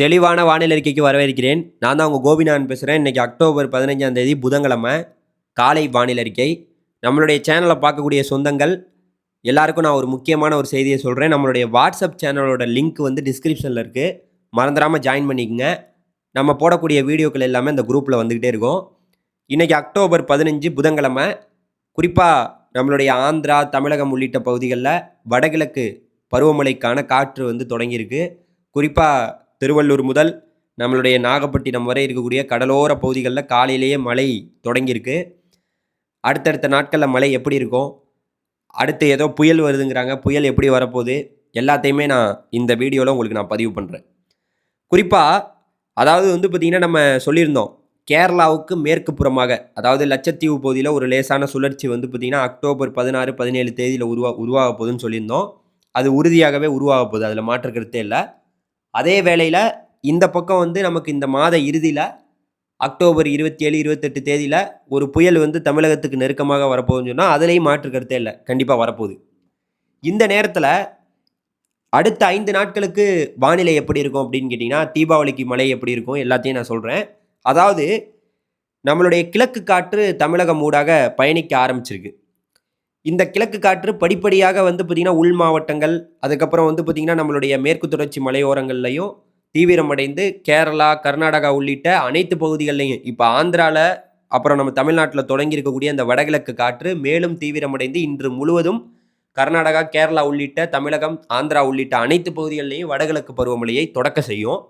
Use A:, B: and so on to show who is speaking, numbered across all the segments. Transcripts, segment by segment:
A: தெளிவான வானிலை அறிக்கைக்கு வரவேற்கிறேன். நான் தான் உங்கள் கோபிநாதன் பேசுகிறேன் இன்றைக்கி அக்டோபர் பதினஞ்சாம் தேதி புதன்கிழமை காலை வானிலை அறிக்கை. நம்மளுடைய சேனலை பார்க்கக்கூடிய சொந்தங்கள் எல்லாருக்கும் நான் ஒரு முக்கியமான ஒரு செய்தியை சொல்கிறேன் நம்மளுடைய வாட்ஸ்அப் சேனலோட லிங்க் வந்து டிஸ்கிரிப்ஷனில் இருக்குது மறந்துடாமல் ஜாயின் பண்ணிக்கங்க. நம்ம போடக்கூடிய வீடியோக்கள் எல்லாமே இந்த குரூப்பில் வந்துக்கிட்டே இருக்கும். இன்றைக்கி அக்டோபர் பதினஞ்சு புதன்கிழமை குறிப்பாக நம்மளுடைய ஆந்திரா தமிழகம் உள்ளிட்ட பகுதிகளில் வடகிழக்கு பருவமழைக்கான காற்று வந்து தொடங்கியிருக்கு. குறிப்பாக திருவள்ளூர் முதல் நம்மளுடைய நாகப்பட்டினம் வரை இருக்கக்கூடிய கடலோர பகுதிகளில் காலையிலேயே மழை தொடங்கியிருக்கு. அடுத்தடுத்த நாட்களில் மழை எப்படி இருக்கும்? அடுத்து ஏதோ புயல் வருதுங்கிறாங்க. புயல் எப்படி வரப்போகுது? எல்லாத்தையுமே நான் இந்த வீடியோவில் உங்களுக்கு நான் பதிவு பண்ணுறேன் குறிப்பாக அதாவது வந்து பார்த்திங்கன்னா நம்ம சொல்லியிருந்தோம் கேரளாவுக்கு மேற்கு புறமாக அதாவது லட்சத்தீவு பகுதியில் ஒரு லேசான சுழற்சி வந்து பார்த்திங்கன்னா அக்டோபர் பதினாறு பதினேழு தேதியில் உருவா உருவாக போகுதுன்னு சொல்லியிருந்தோம். அது உறுதியாகவே உருவாக போகுது. அதில் மாற்று கருத்தே இல்லை. அதே வேளையில் இந்த பக்கம் வந்து நமக்கு இந்த மாத இறுதியில் அக்டோபர் இருபத்தி ஏழு இருபத்தெட்டு தேதியில் ஒரு புயல் வந்து தமிழகத்துக்கு நெருக்கமாக வரப்போகுதுன்னு சொன்னால் அதுலேயும் மாற்று கருத்தே இல்லை. கண்டிப்பாக வரப்போகுது. இந்த நேரத்தில் அடுத்த ஐந்து நாட்களுக்கு வானிலை எப்படி இருக்கும் அப்படின்னு கேட்டிங்கன்னா தீபாவளிக்கு மழை எப்படி இருக்கும் எல்லாத்தையும் நான் சொல்கிறேன் அதாவது நம்மளுடைய கிழக்கு காற்று தமிழகம் ஊடாக பயணிக்க ஆரம்பிச்சிருக்கு. இந்த கிழக்கு காற்று படிப்படியாக வந்து பார்த்திங்கன்னா உள் மாவட்டங்கள் அதுக்கப்புறம் வந்து பார்த்திங்கன்னா நம்மளுடைய மேற்கு தொடர்ச்சி மலையோரங்கள்லையும் தீவிரமடைந்து கேரளா கர்நாடகா உள்ளிட்ட அனைத்து பகுதிகள்லையும் இப்போ ஆந்திராவில் அப்புறம் நம்ம தமிழ்நாட்டில் தொடங்கி இருக்கக்கூடிய அந்த வடகிழக்கு காற்று மேலும் தீவிரமடைந்து இன்று முழுவதும் கர்நாடகா கேரளா உள்ளிட்ட தமிழகம் ஆந்திரா உள்ளிட்ட அனைத்து பகுதிகளிலையும் வடகிழக்கு பருவமழையை தொடக்க செய்யும்.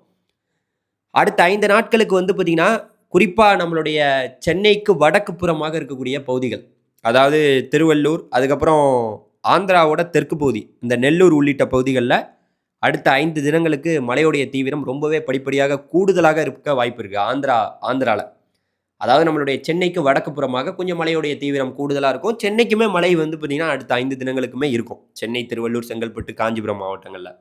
A: அடுத்த ஐந்து நாட்களுக்கு வந்து பார்த்திங்கன்னா குறிப்பாக நம்மளுடைய சென்னைக்கு வடக்கு புறமாக இருக்கக்கூடிய பகுதிகள். அதாவது திருவள்ளூர் அதுக்கப்புறம் ஆந்திராவோட தெற்கு பகுதி. இந்த நெல்லூர் உள்ளிட்ட பகுதிகளில் அடுத்த ஐந்து தினங்களுக்கு மழையுடைய தீவிரம் ரொம்பவே படிப்படியாக கூடுதலாக இருக்க வாய்ப்பு இருக்குது ஆந்திரா ஆந்திராவில் அதாவது நம்மளுடைய சென்னைக்கு வடக்கு புறமாக கொஞ்சம் மழையுடைய தீவிரம் கூடுதலாக இருக்கும். சென்னைக்குமே மழை வந்து பார்த்திங்கன்னா அடுத்த ஐந்து தினங்களுக்குமே இருக்கும். சென்னை திருவள்ளூர் செங்கல்பட்டு காஞ்சிபுரம் மாவட்டங்களில்.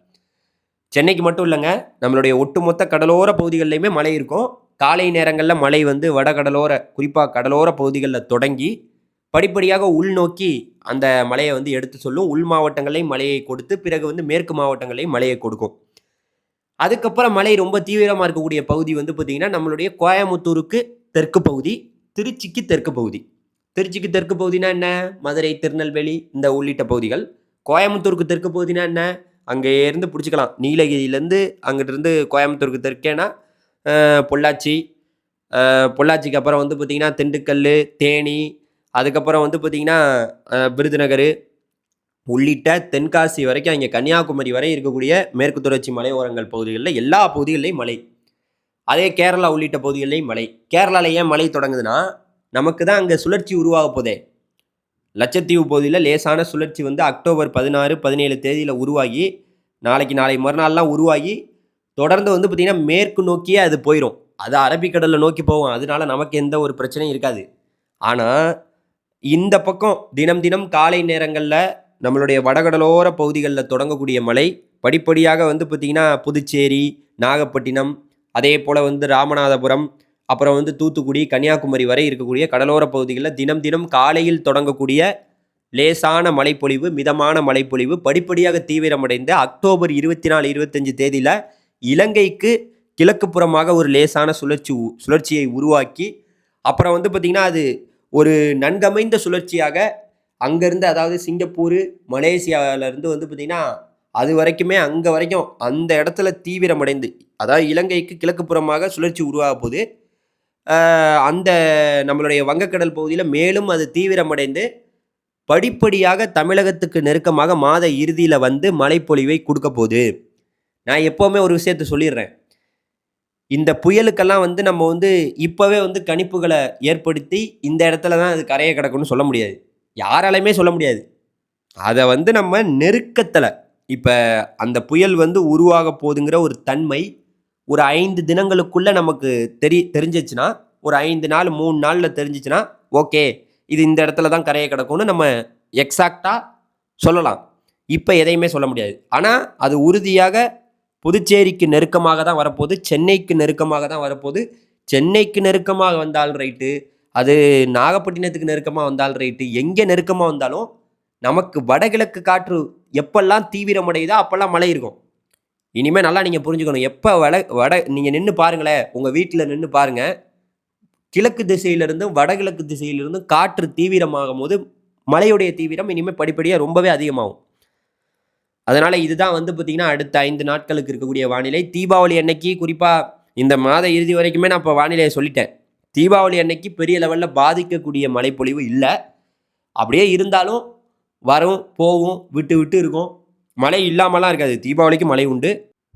A: சென்னைக்கு மட்டும் இல்லைங்க நம்மளுடைய ஒட்டுமொத்த கடலோர பகுதிகளிலையுமே மழை இருக்கும். காலை நேரங்களில் மழை வந்து வடகடலோர குறிப்பாக கடலோர பகுதிகளில் தொடங்கி படிப்படியாக உள்நோக்கி அந்த மழையை வந்து எடுத்து சொல்லும். உள் மாவட்டங்களையும் மழையை கொடுத்து பிறகு வந்து மேற்கு மாவட்டங்களையும் மழையை கொடுக்கும். அதுக்கப்புறம் மழை ரொம்ப தீவிரமாக இருக்கக்கூடிய பகுதி வந்து பார்த்திங்கன்னா நம்மளுடைய கோயமுத்தூருக்கு தெற்கு பகுதி திருச்சிக்கு தெற்கு பகுதி. திருச்சிக்கு தெற்கு பகுதினா என்ன? மதுரை திருநெல்வேலி இந்த உள்ளிட்ட பகுதிகள். கோயமுத்தூருக்கு தெற்கு பகுதினா என்ன? அங்கே இருந்து பிடிச்சிக்கலாம். நீலகிரியிலேருந்து அங்கிட்டிருந்து கோயம்புத்தூருக்கு தெற்கேனா பொள்ளாச்சி. பொள்ளாச்சிக்கு அப்புறம் வந்து பார்த்திங்கன்னா திண்டுக்கல் தேனி அதுக்கப்புறம் வந்து பார்த்திங்கன்னா விருதுநகர் உள்ளிட்ட தென்காசி வரைக்கும் இங்கே கன்னியாகுமரி வரை இருக்கக்கூடிய மேற்கு தொடர்ச்சி மலையோரங்கள் பகுதிகளில் எல்லா பகுதிகளிலையும் மழை. அதே கேரளா உள்ளிட்ட பகுதிகளிலையும் மழை. கேரளாவில் ஏன் மழை தொடங்குதுன்னா நமக்கு தான் அங்கே சுழற்சி உருவாக போதே. லட்சத்தீவு பகுதியில் லேசான சுழற்சி வந்து அக்டோபர் பதினாறு பதினேழு தேதியில் உருவாகி நாளைக்கு நாளை மறுநாள்லாம் உருவாகி தொடர்ந்து வந்து பார்த்திங்கன்னா மேற்கு நோக்கியே அது போயிடும் அது அரபிக்கடலில் நோக்கி போகும். அதனால நமக்கு எந்த ஒரு பிரச்சனையும் இருக்காது. ஆனால் இந்த பக்கம் தினம் தினம் காலை நேரங்களில் நம்மளுடைய வடகடலோர பகுதிகளில் தொடங்கக்கூடிய மழை படிப்படியாக வந்து பார்த்திங்கன்னா புதுச்சேரி நாகப்பட்டினம் அதே போல் வந்து ராமநாதபுரம் அப்புறம் வந்து தூத்துக்குடி கன்னியாகுமரி வரை இருக்கக்கூடிய கடலோர பகுதிகளில் தினம் தினம் காலையில் தொடங்கக்கூடிய லேசான மழைப்பொழிவு மிதமான மழைப்பொழிவு படிப்படியாக தீவிரமடைந்து அக்டோபர் இருபத்தி நாலு இருபத்தஞ்சு தேதியில் இலங்கைக்கு கிழக்கு புறமாக ஒரு லேசான சுழற்சி உ- சுழற்சியை உருவாக்கி அப்புறம் வந்து பார்த்திங்கன்னா அது ஒரு நன்கமைந்த சுழற்சியாக அங்கேருந்து அதாவது சிங்கப்பூர் மலேசியாவிலேருந்து வந்து பார்த்திங்கன்னா அது வரைக்குமே அங்கே வரைக்கும் அந்த இடத்துல தீவிரமடைந்து அதாவது இலங்கைக்கு கிழக்கு புறமாக சுழற்சி உருவாக போகுது அந்த நம்மளுடைய வங்கக்கடல் பகுதியில் மேலும் அது தீவிரமடைந்து படிப்படியாக தமிழகத்துக்கு நெருக்கமாக மாத இறுதியில் வந்து மழைப்பொழிவை கொடுக்க போகுது. நான் எப்போவுமே ஒரு விஷயத்த சொல்லிடுறேன். இந்த புயலுக்கெல்லாம் வந்து நம்ம வந்து இப்போவே வந்து கணிப்புகளை ஏற்படுத்தி இந்த இடத்துல தான் அது கரையை கிடக்குன்னு சொல்ல முடியாது. யாராலையுமே சொல்ல முடியாது. அதை வந்து நம்ம நெருக்கத்தில் இப்போ அந்த புயல் வந்து உருவாக போகுதுங்கிற ஒரு தன்மை ஒரு ஐந்து தினங்களுக்குள்ளே நமக்கு தெரி தெரிஞ்சிச்சுன்னா ஒரு ஐந்து நாள் மூணு நாளில் தெரிஞ்சிச்சுன்னா ஓகே இது இந்த இடத்துல தான் கரையை கிடக்கும்னு நம்ம எக்ஸாக்டாக சொல்லலாம். இப்போ எதையுமே சொல்ல முடியாது. ஆனால் அது உறுதியாக புதுச்சேரிக்கு நெருக்கமாக தான் வரப்போகுது சென்னைக்கு நெருக்கமாக தான் வரப்போகுது. சென்னைக்கு நெருக்கமாக வந்தால் ரைட்டு அது நாகப்பட்டினத்துக்கு நெருக்கமாக வந்தால் ரைட்டு எங்கே நெருக்கமாக வந்தாலும் நமக்கு வடகிழக்கு காற்று எப்பெல்லாம் தீவிரமடையுதோ அப்போல்லாம் மழை இருக்கும். இனிமேல் நல்லா நீங்கள் புரிஞ்சுக்கணும் எப்போ வட வட நீங்கள் நின்று பாருங்களேன் உங்கள் வீட்டில் நின்று பாருங்கள் கிழக்கு திசையிலிருந்தும் வடகிழக்கு திசையிலிருந்தும் காற்று தீவிரமாகும் போது மழையுடைய தீவிரம் இனிமேல் படிப்படியாக ரொம்பவே அதிகமாகும். அதனால் இதுதான் வந்து பார்த்திங்கன்னா அடுத்த ஐந்து நாட்களுக்கு இருக்கக்கூடிய வானிலை. தீபாவளி அன்னைக்கு குறிப்பாக இந்த மாத இறுதி வரைக்குமே நான் இப்போ வானிலையை சொல்லிட்டேன். தீபாவளி அன்னைக்கு பெரிய லெவலில் பாதிக்கக்கூடிய மழைப்பொழிவு இல்லை. அப்படியே இருந்தாலும் வரும் போகும் விட்டு விட்டு இருக்கும். மழை இல்லாமலாம் இருக்காது. தீபாவளிக்கு மழை உண்டு.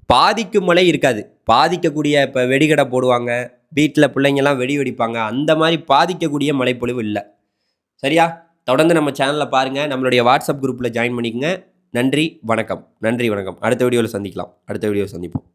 A: பாதிக்கும் மழை இருக்காது. பாதிக்கக்கூடிய இப்போ வெடிகடை போடுவாங்க வீட்டில் பிள்ளைங்கெல்லாம் வெடி வெடிப்பாங்க. அந்த மாதிரி பாதிக்கக்கூடிய மழைப்பொழிவு இல்லை. சரியா? தொடர்ந்து நம்ம சேனலில் பாருங்கள் நம்மளுடைய வாட்ஸ்அப் குரூப்பில் ஜாயின் பண்ணிக்கோங்க. நன்றி வணக்கம். நன்றி வணக்கம். அடுத்த வீடியோவில் சந்திக்கலாம். அடுத்த வீடியோவில் சந்திப்போம்.